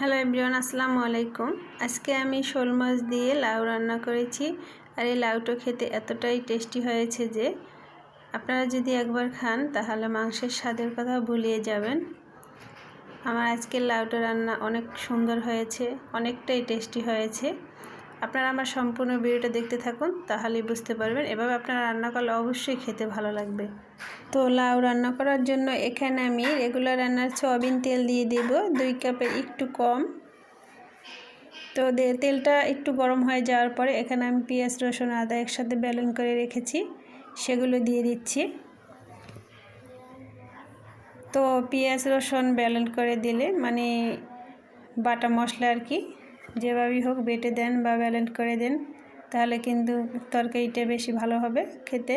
Hello everyone, আসসালামু আলাইকুম। আজকে আমি শোল মাছ দিয়ে লাউ রান্না করেছি আর এই লাউটা খেতে এতটাই টেস্টি হয়েছে যে আপনারা যদি একবার খান তাহলে মাংসের স্বাদের কথা ভুলিয়ে যাবেন। আমার আজকের লাউটা রান্না অনেক সুন্দর হয়েছে, অনেকটাই টেস্টি হয়েছে। আপনারা আমার সম্পূর্ণ ভিডিওটা দেখতে থাকুন, তাহলেই বুঝতে পারবেন। এভাবে আপনারা রান্না করলে অবশ্যই খেতে ভালো লাগবে। তো লাউ রান্না করার জন্য এখানে আমি রেগুলার রান্নার সয়াবিন তেল দিয়ে দেব, দুই কাপের একটু কম। তো তেলটা একটু গরম হয়ে যাওয়ার পরে এখানে আমি পেঁয়াজ, রসুন, আদা একসাথে ব্যালেন করে রেখেছি, সেগুলো দিয়ে দিচ্ছি। তো পেঁয়াজ, রসুন ব্যালেন্স করে দিলে মানে বাটা মশলা আর কি যেভাবেই হোক বেটে দেন বা ব্যালেন্স করে দেন, তাহলে কিন্তু তরকারিটা বেশি ভালো হবে খেতে।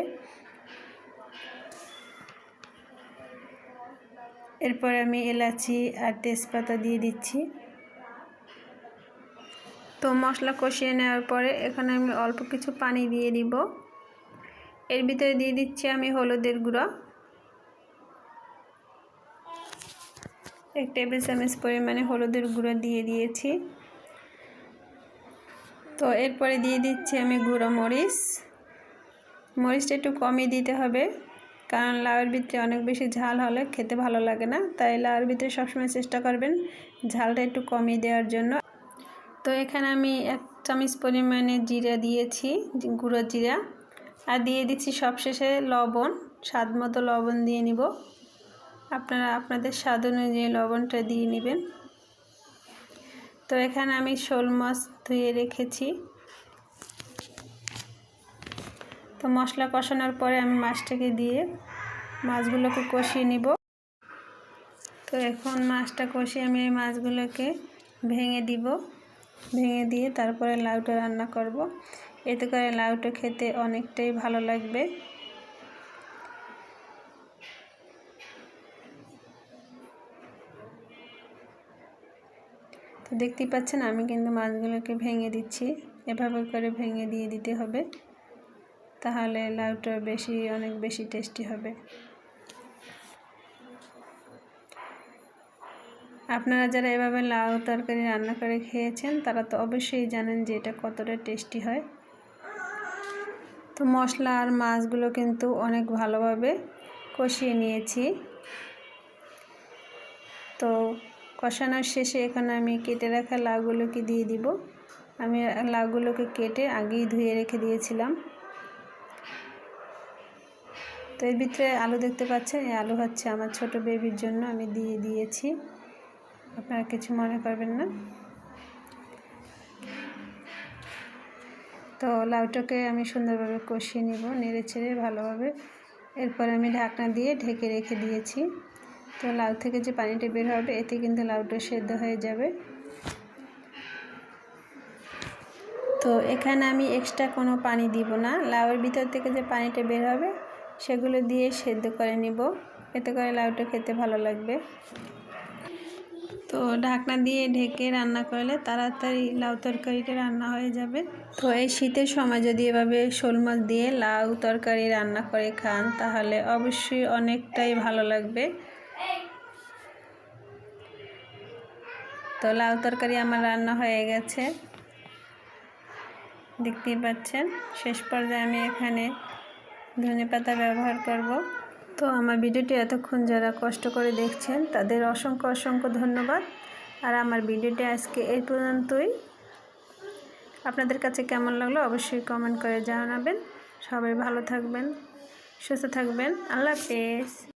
এরপর আমি এলাচি আর তেজপাতা দিয়ে দিচ্ছি। তো মশলা কষিয়ে নেওয়ার পরে এখানে আমি অল্প কিছু পানি দিয়ে দিব। এর ভিতরে দিয়ে দিচ্ছি আমি হলুদের গুঁড়ো। এক টেবিল চামচ পরিমাণে হলুদের গুঁড়ো দিয়ে দিয়েছি। তো এরপরে দিয়ে দিচ্ছি আমি গুঁড়ো মরিচ। মরিচটা একটু কমই দিতে হবে, কারণ লাউয়ের ভিতরে অনেক বেশি ঝাল হলে খেতে ভালো লাগে না। তাই লাউয়ের ভিতরে সবসময় চেষ্টা করবেন ঝালটা একটু কমিয়ে দেওয়ার জন্য। তো এখানে আমি এক চামচ পরিমাণে জিরা দিয়েছি, গুঁড়ো জিরা। আর দিয়ে দিচ্ছি সবশেষে লবণ, স্বাদ মতো লবণ দিয়ে নিব। আপনারা, আপনাদের স্বাদ অনুযায়ী লবণটা দিয়ে নেবেন। তো এখানে আমি শোল মাছ ধুয়ে রেখেছি। তো মশলা কষানোর পরে আমি মাছটাকে দিয়ে মাছগুলোকে কষিয়ে নিব। তো এখন মাছটা কষিয়ে আমি এই মাছগুলোকে ভেঙে দিব। ভেঙে দিয়ে তারপরে লাউটা রান্না করব। এতে করে লাউটা খেতে অনেকটাই ভালো লাগবে। দেখতেই পাচ্ছেন, আমি কিন্তু মাছগুলোকে ভেঙে দিচ্ছি। এভাবে করে ভেঙে দিয়ে দিতে হবে। তাহলে লাউটা বেশি, অনেক বেশি টেস্টি হবে। আপনারা যারা এভাবে লাউ তরকারি রান্না করে খেয়েছেন, তারা তো অবশ্যই জানেন যে এটা কতটা টেস্টি হয়। তো মশলা আর মাছগুলো কিন্তু অনেক ভালোভাবে কষিয়ে নিয়েছি। তো কষানোর শেষে এখানে আমি কেটে রাখা লাউগুলোকে দিয়ে দিব। আমি লাউগুলোকে কেটে আগেই ধুয়ে রেখে দিয়েছিলাম। তো এর ভিতরে আলু দেখতে পাচ্ছেন? এই আলু হচ্ছে আমার ছোট বেবির জন্য আমি দিয়ে দিয়েছি। আপনারা কিছু মনে করবেন না। তো লাউটাকে আমি সুন্দরভাবে কষিয়ে নিব, নেড়ে ছেড়ে ভালোভাবে। এরপর আমি ঢাকনা দিয়ে ঢেকে রেখে দিয়েছি। তো লাউ থেকে যে পানিটা বের হবে, এতে কিন্তু লাউটা সেদ্ধ হয়ে যাবে। তো এখানে আমি এক্সট্রা কোনো পানি দিব না। লাউয়ের ভিতর থেকে যে পানিটা বের হবে, সেগুলো দিয়ে সেদ্ধ করে নিব। এতে করে লাউটা খেতে ভালো লাগবে। তো ঢাকনা দিয়ে ঢেকে রান্না করলে তাড়াতাড়ি লাউ তরকারিটা রান্না হয়ে যাবে। তো এই শীতের সময় যদি এভাবে শোল মাছ দিয়ে লাউ তরকারি রান্না করে খান, তাহলে অবশ্যই অনেকটাই ভালো লাগবে। তো লাউ তরকারি আমার রান্না হয়ে গেছে। দেখতেই পাচ্ছেন, শেষ পর্যায়ে আমি এখানে ধনে পাতা ব্যবহার করব। তো আমার ভিডিওটি এতক্ষণ যারা কষ্ট করে দেখছেন, তাদের অসংখ্য অসংখ্য ধন্যবাদ। আর আমার ভিডিওটি আজকে এই পর্যন্তই। আপনাদের কাছে কেমন লাগল অবশ্যই কমেন্ট করে জানাবেন। সবাই ভালো থাকবেন, সুস্থ থাকবেন। আল্লাহ হাফেজ।